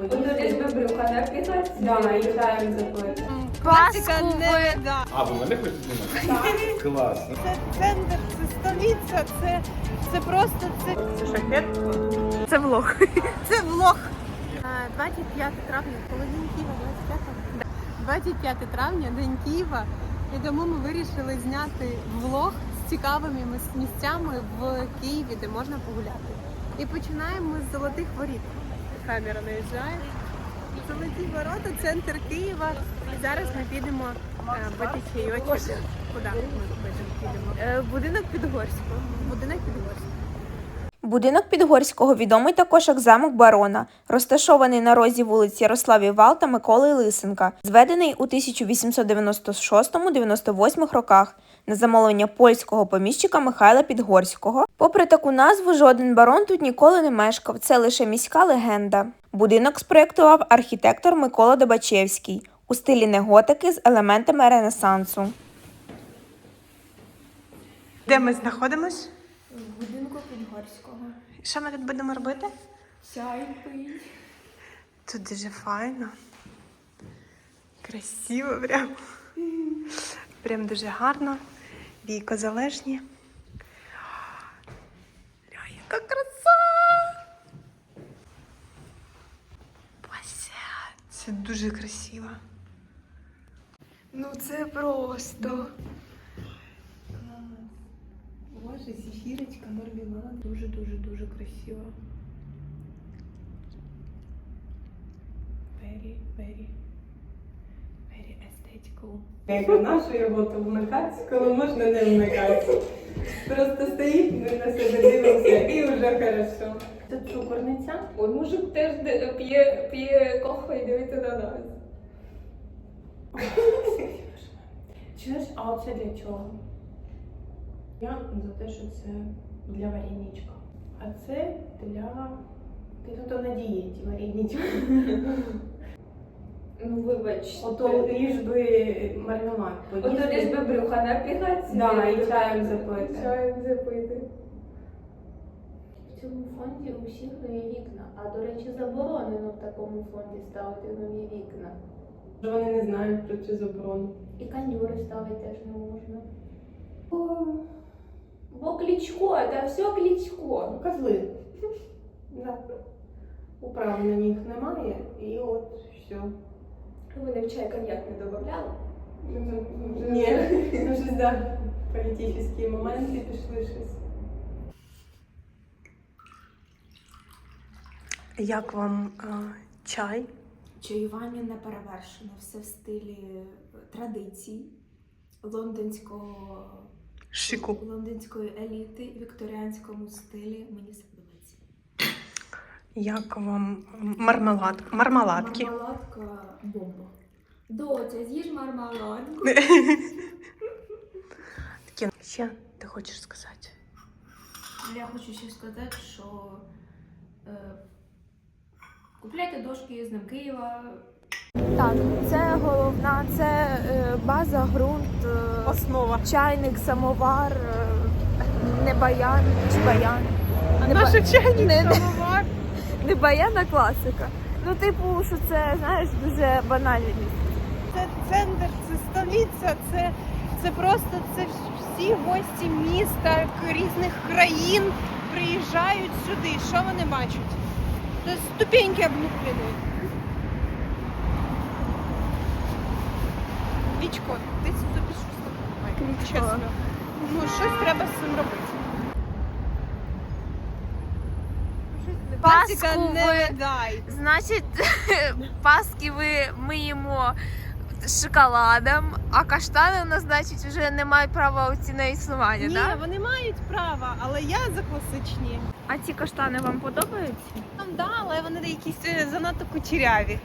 Ото лиш би брюха напікати. Да, і чаєм запити. Паску ви... Да. А, ви мене хочете знімати? Класно. Це центр, це столиця, це, це просто це. Це шахет? Це влог. Це влог. 25 травня, половина Києва, 25 25 травня, День Києва. І тому ми вирішили зняти влог з цікавими мис- місцями в Києві, де можна погуляти. І починаємо ми з золотих воріт. Камера наїжджає. Золоті ворота, центр Києва. І зараз ми підемо е, пити чайочок. Куди ми підемо? Е, Будинок Підгорського. Будинок Підгорський. Будинок Підгорського відомий також як замок барона, розташований на розі вулиць Ярославі Вал та Миколи Лисенка, зведений у 1896-98 роках на замовлення польського поміщика Михайла Підгорського. Попри таку назву, жоден барон тут ніколи не мешкав. Це лише міська легенда. Будинок спроєктував архітектор Микола Добачевський у стилі неготики з елементами ренесансу. Де ми знаходимось? Будинку Що ми тут будемо робити? Чай пий. Тут дуже файно. Красиво прям. Прям дуже гарно. Віко залежні. Ля, яка краса! Бася, це дуже красиво. Ну це просто. Боже, зефірочка, мармелад. Дуже-дуже-дуже красиво. Very, very, very aesthetical. Як нашу його то вмикати, коли можна не вмикати. Просто стоїть, ми на себе дивимося і вже хорошо. Тут цукорниця. Ой, мужик теж п'є, п'є коху і дивиться на нас. Чуєш, а оце для чого? Я за те, що це для вареничка. А це для. Ти тут на дієті вареничка. Ну, вибач. Ото ліж би мармелад Ото поїсти. би брюха напікати. Да, і чаєм запити. Чаєм запити. В цьому фонді у всіх нові вікна. А до речі, заборонено в такому фонді ставити нові вікна. Вони не знають про цю заборону. І канюри ставити теж не можна. О, Бо клічко, це все клічко. Козли. Да. Управи на них немає, і от все. Вони в чай коньяк не додавали. Ні, ну щось да, політичні моменти пішли щось. Як вам е, чай? Чаювання не перевершено, все в стилі традицій лондонського Шику. лондонської еліти, вікторіанському стилі. Мені все подобається. Як вам мармелад? Мармеладки? Мармеладка бомба. Доця, з'їж мармеладку. Таке. Ще ти хочеш сказати? Я хочу ще сказати, що е, купляйте дошки з ним Києва. Так, це головна, це е, база, ґрунт, е, Основа. чайник, самовар, е, не баян чи баян. А Не наша чайник не- не- самовар. Не баян, а класика. Ну, типу, що це, знаєш, дуже банальність. Це центр, це столиця, це, це просто це всі гості міста різних країн приїжджають сюди. Що вони бачать? Це ступеньки облуплені. Вічко, ти собі щось там думай, Кличко. чесно. Ну, щось треба з цим робити. Паску не ви-. Значить, паски ви ми їмо з шоколадом, а каштани у нас, значить, вже не мають права у ці на існування, Ні, так? вони мають право, але я за класичні. А ці каштани вам подобаються? Там да, але вони якісь е, занадто кучеряві.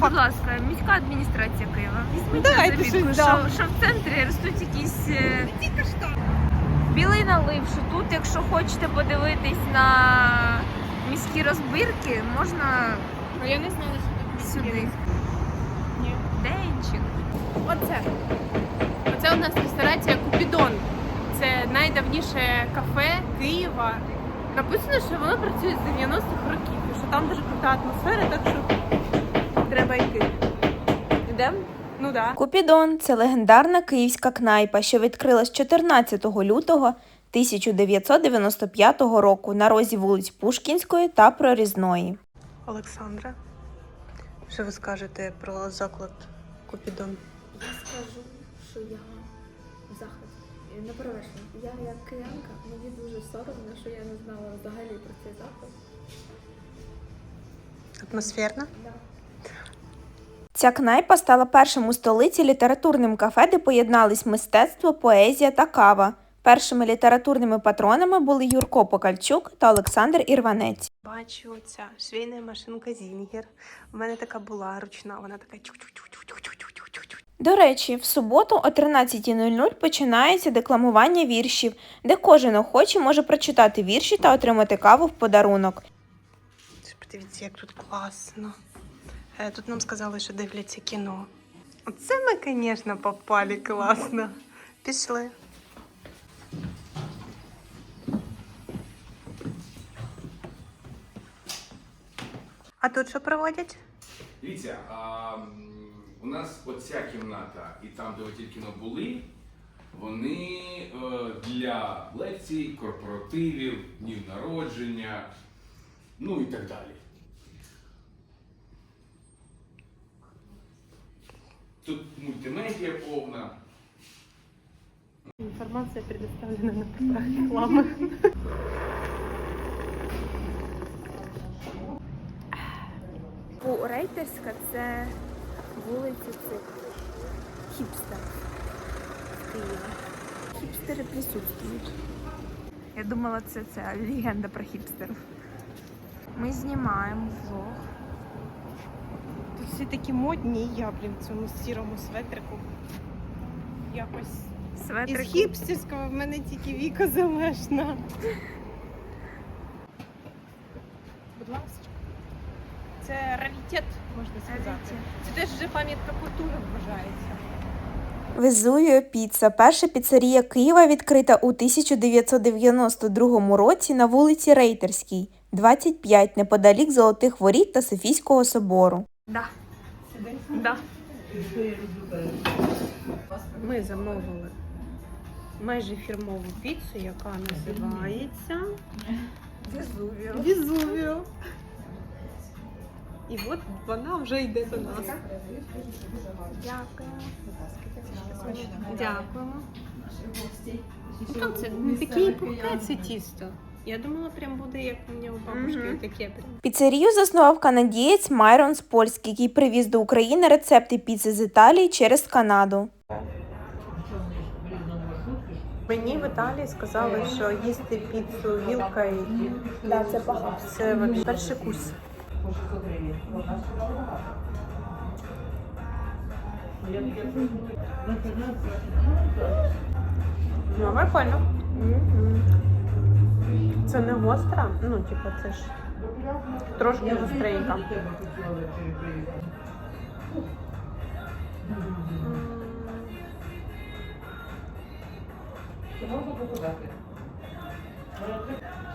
Будь ласка, міська адміністрація Києва. Візьміть Давайте щось, що, да. що в центрі ростуть якісь е, білий налив, що тут, якщо хочете подивитись на міські розбірки, можна А я не знала, що тут сюди. Ні. Денчик. Оце. Оце у нас ресторація Купідон. Це найдавніше кафе Києва. Написано, що воно працює з 90-х років, і що там дуже крута атмосфера, так що треба йти. Йдемо? Ну так. Да. Купідон це легендарна київська кнайпа, що відкрилась 14 лютого 1995 року на розі вулиць Пушкінської та Прорізної. Олександра, що ви скажете про заклад Купідон? Я скажу, що я захваті. Я Не перевершена. Я як киянка, мені дуже соромно, що я не знала взагалі про цей заклад. Атмосферно? Ця кнайпа стала першим у столиці літературним кафе, де поєднались мистецтво, поезія та кава. Першими літературними патронами були Юрко Покальчук та Олександр Ірванець. Бачу, ця швейна машинка Зінгер. У мене така була ручна, вона така. До речі, в суботу о 13.00 починається декламування віршів, де кожен охочий може прочитати вірші та отримати каву в подарунок. Подивіться, як тут класно. Е, Тут нам сказали, що дивляться кіно. Оце ми, звісно, попали класно. Пішли. А тут що проводять? Дивіться, а, у нас оця кімната і там, де ви тільки но були, вони е, для лекцій, корпоративів, днів народження, ну і так далі. Тут мультимедіа повна. Информация предоставлена на правах рекламы. У Рейтерська це вулиця цих хіпстер Хіпстери присутствують. Я думала, це ця легенда про хіпстерів. Ми знімаємо влог. Всі такі модні, і я, блін, в цьому сірому светрику. Якось із Светрик. хіпстерського в мене тільки Віка Залешна. Будь ласка. Це раритет, можна сказати. Раритет. Це теж вже пам'ятка культури вважається. Везувіо Піца – перша піцерія Києва відкрита у 1992 році на вулиці Рейтерській, 25, неподалік Золотих Воріт та Софійського собору. Да. Да. Ми замовили майже фірмову піцу, яка називається Везувіо. Візувіо. І от вона вже йде до нас. Дякую. Дякуємо. Ну, Там це не таке це тісто. Я думала, прям буде як у мене у бабушки, Мгм. таке прям. Піцерію заснував канадієць Майрон Спольський, який привіз до України рецепти піци з Італії через Канаду. Мені в Італії сказали, що їсти піцу вілкою Да, це погано. це вообще перший курс. Ну, прикольно. Це не гостра, ну, типу, це ж трошки гостренька.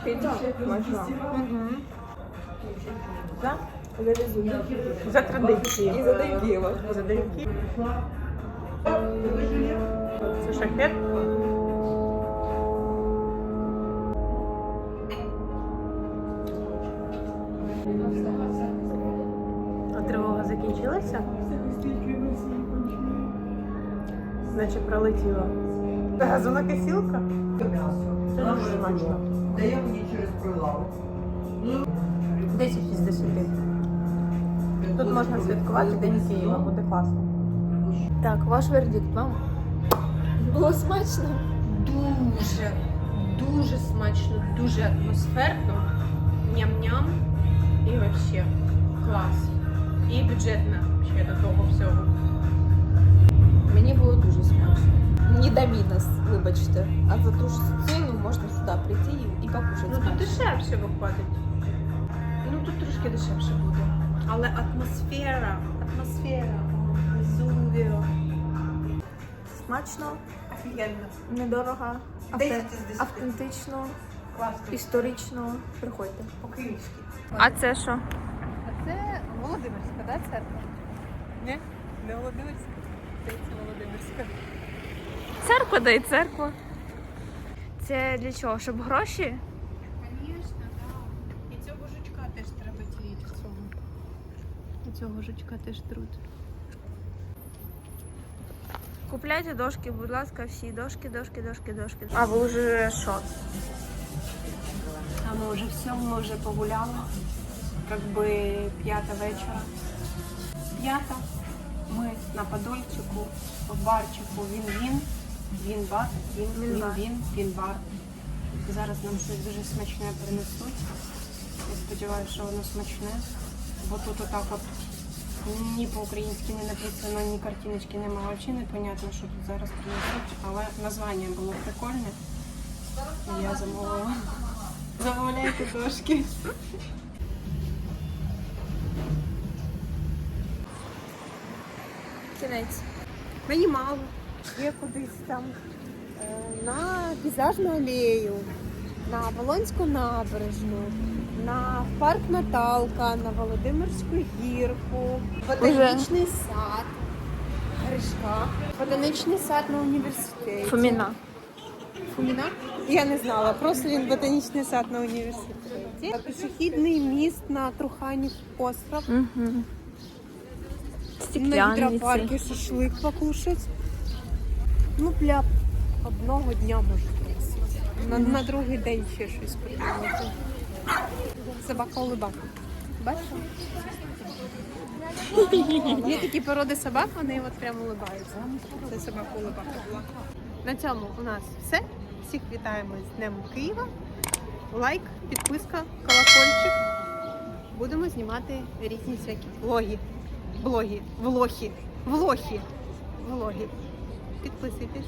Піца смачна. За, За традиції. І за День Києва. За день Це шахет. Значить пролетіла. Газонокосілка? Це дуже смачно. Дає мені через прилавок. 10 із 10. Тут можна святкувати День Києва, буде класно. Так, ваш вердикт вам. Було смачно. Дуже, дуже смачно, дуже атмосферно. Ням-ням. І вообще клас. І бюджетно ще до того всього. Мені було дуже смачно. Не до мінус, вибачте. А за ту ж ціну можна сюди прийти і, покушати. Ну тут дешевше виходить. Ну тут трошки дешевше буде. Але атмосфера, атмосфера. Везувіо. Смачно, Офігенно. недорого, авте- 10 з 10. автентично, Класно. Історично приходьте. По-київськи. А це що? А це Володимирська, да, церква? Ні? Не Володимирська. Здається, Володимирська. Церква да і церква. Це для чого? Щоб гроші? Звісно, так. І цього жучка теж треба тіяти в цьому. І цього жучка теж труть. Купляйте дошки, будь ласка, всі дошки, дошки, дошки, дошки. А ви вже що? А ми вже все, ми вже погуляли. Как би п'ята вечора. П'ята. Ми на Подольчику, в барчику він-він, він-бар, він-він-він, він-бар. Зараз нам щось дуже смачне принесуть. Я сподіваюся, що воно смачне. Бо тут отак от ні по-українськи не написано, ні картиночки немає. Взагалі непонятно, що тут зараз принесуть. Але названня було прикольне. І я замовила. Замовляйте дошки. Кінець. Мені мало. Є кудись там е, на пейзажну алею, на Волонську набережну, на парк Наталка, на Володимирську гірку, ботанічний сад, Гришка, ботанічний сад на університеті. Фоміна. Фоміна? Я не знала, просто він ботанічний сад на університеті. Пішохідний міст на Труханів остров. Угу. На гідропаркі шашлик покушать. Ну, для одного дня може просити. На, на другий день ще щось придумати. Собака улибака. Бачила? Є такі породи собак, вони от прямо улибаються. Це собака улибака була. На цьому у нас все. Всіх вітаємо з Днем Києва. Лайк, підписка, колокольчик. Будемо знімати різні всякі влоги. Блоги, влохи, влохи, влоги. Підписуйтесь.